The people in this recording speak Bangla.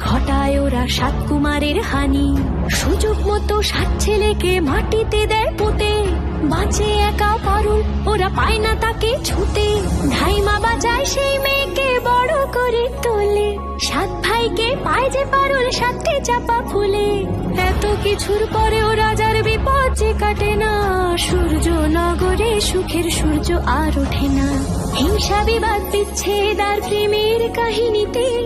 ঘটায় ওরা সাত কুমারের হানি। সুযোগ মতো সাত ছেলেকে মাটিতে দেয় পুঁতে। বাঁচে একা পারুল, ওরা পায় না তাকে ছুতে। ধাইমা বাজায় সেই মেয়েকে বড় করে তোলে। সাত ভাইকে পায় যে পারুল সাতটি চাপা ফুলে। এত কিছুর পরেও রাজার বিপদ যে কাটে না। সূর্য নগরে সুখের সূর্য আর ওঠে না। হিংসা বিবাদ বিচ্ছেদ আর প্রেমের কাহিনীতে